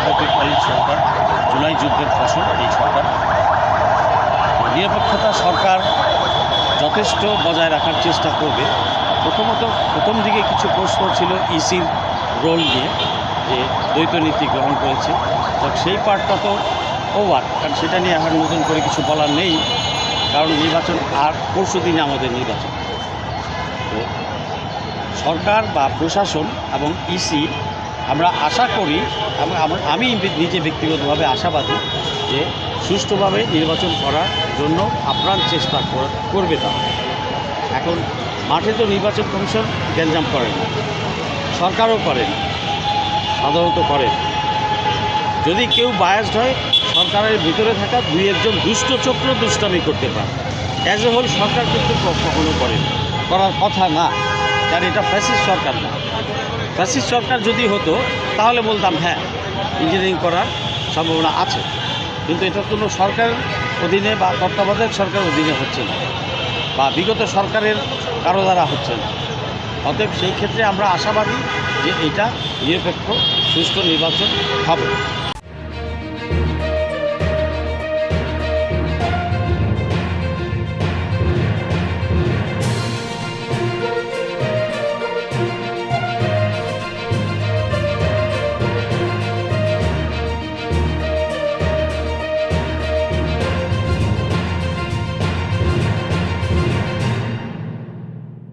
পার্টির সরকার, জুলাই যুদ্ধের ফসল এই সরকার। নিরপেক্ষতা সরকার যথেষ্ট বজায় রাখার চেষ্টা করবে। প্রথমত প্রথম দিকে কিছু প্রশ্ন ছিল ইসির রোল নিয়ে, যে দ্বৈত নীতি গ্রহণ করেছে। তো সেই পার্টটা তো ওভার, কারণ সেটা নিয়ে এখন নতুন করে কিছু বলার নেই, কারণ নির্বাচন আর পরশু দিনে আমাদের নির্বাচন। তো সরকার বা প্রশাসন এবং ইসি আমরা আশা করি আমি নিজে ব্যক্তিগতভাবে আশাবাদী যে সুষ্ঠুভাবে নির্বাচন করার জন্য আপ্রাণ চেষ্টা কর- করবে তারা। এখন মাঠে তো নির্বাচন কমিশন গ্যাঞ্জাম করে না, সরকারও করেন সাধারণত করেন যদি কেউ বায়াসড হয়, সরকারের ভিতরে থাকা দুই একজন দুষ্ট চক্র দুষ্টামি করতে পারে। অ্যাজ এ হোল সরকার কিন্তু কখনো করে না। করার কথা না, কারণ এটা ফ্যাসিস্ট সরকার না। ফ্যাসিস্ট সরকার যদি হতো, তাহলে বলতাম হ্যাঁ ইঞ্জিনিয়ারিং করার সম্ভাবনা আছে। কিন্তু এটা কোনো সরকারের অধীনে বা তত্ত্বাবধায়ক সরকারের অধীনে হচ্ছে না, বা বিগত সরকারের কারও দ্বারা হচ্ছে না। অতএব সেই ক্ষেত্রে আমরা আশাবাদী যে এটা নিরপেক্ষ, সুষ্ঠু নির্বাচন হবে।